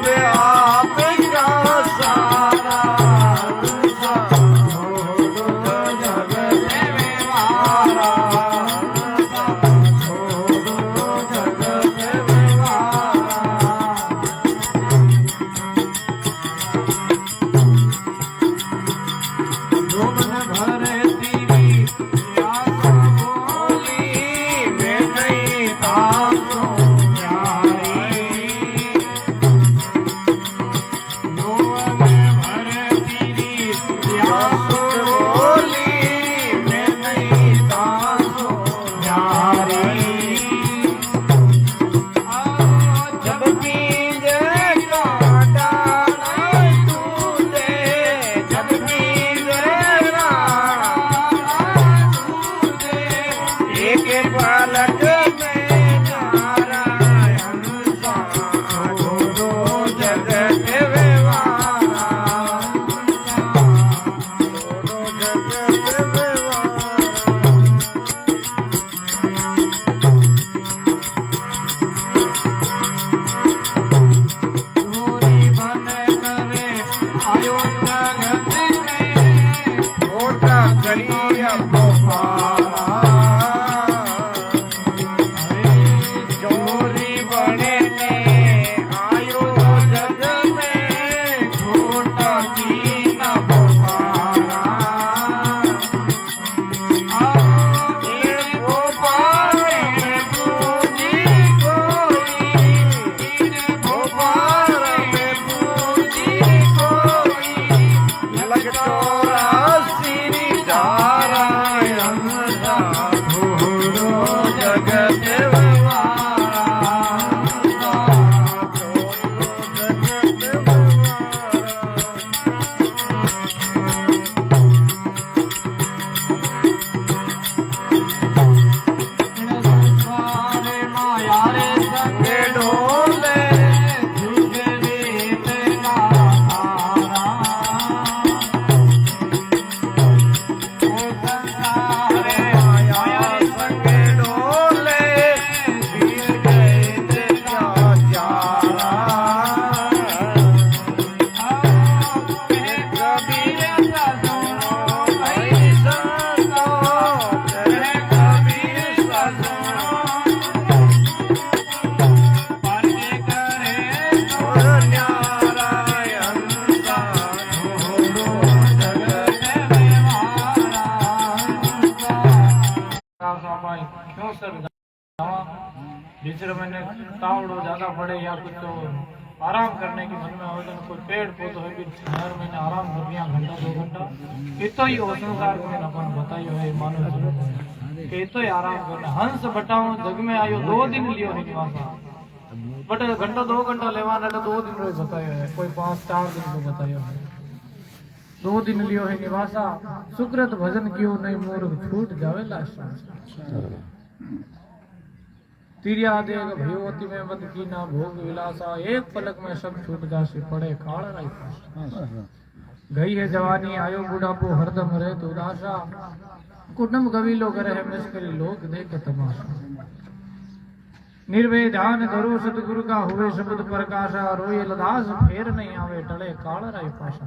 Yeah. É... महीने तावड़ो ज्यादा पड़े या कुछ तो आराम करने की मन में हो तो कोई पेड़ पौधे है भी हर महीने आराम कर दिया घंटा दो घंटा इतो ही हो संसार में अपन बताइयो है मानो जीवन कि इतो ही आराम करना हंस बटाओ जग में आयो दो दिन लियो है पासा बट घंटा दो घंटा लेवाना तो दो दिन रो बतायो है कोई पांच चार दिन को बतायो है दो दिन लियो है निवासा सुकृत भजन कियो नहीं मूर्ख छूट जावेला संसार तिरिया देग भयोति में मत भोग विलासा, एक पलक में सब छूट पड़े, काल राई गई है जवानी, आयो बुढ़ापो, हरदम रहे तो उदासा। कुटुंब करे लोग देख तमाशा। निर्भय ध्यान धरो सतगुरु का हुए शब्द प्रकाशा, रोए लदास, फेर नहीं आवे, टले काल राई पासा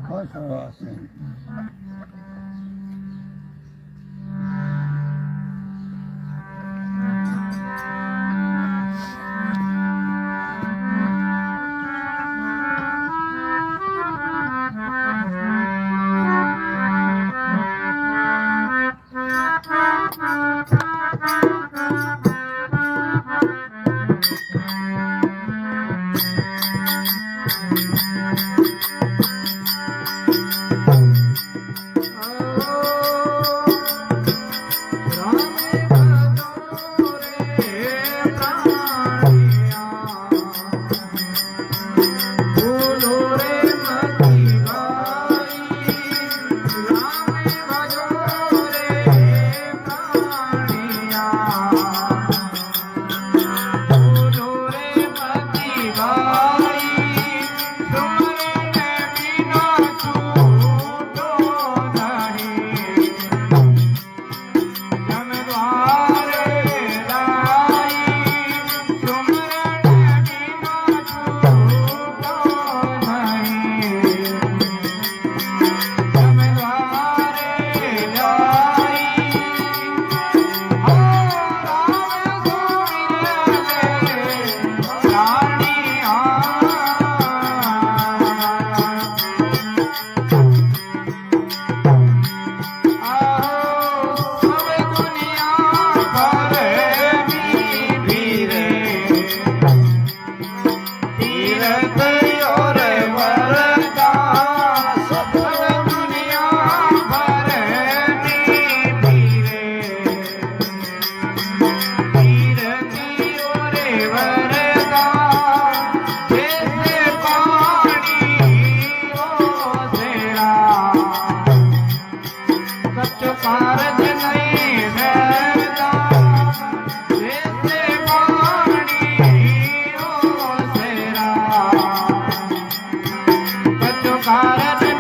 Bye.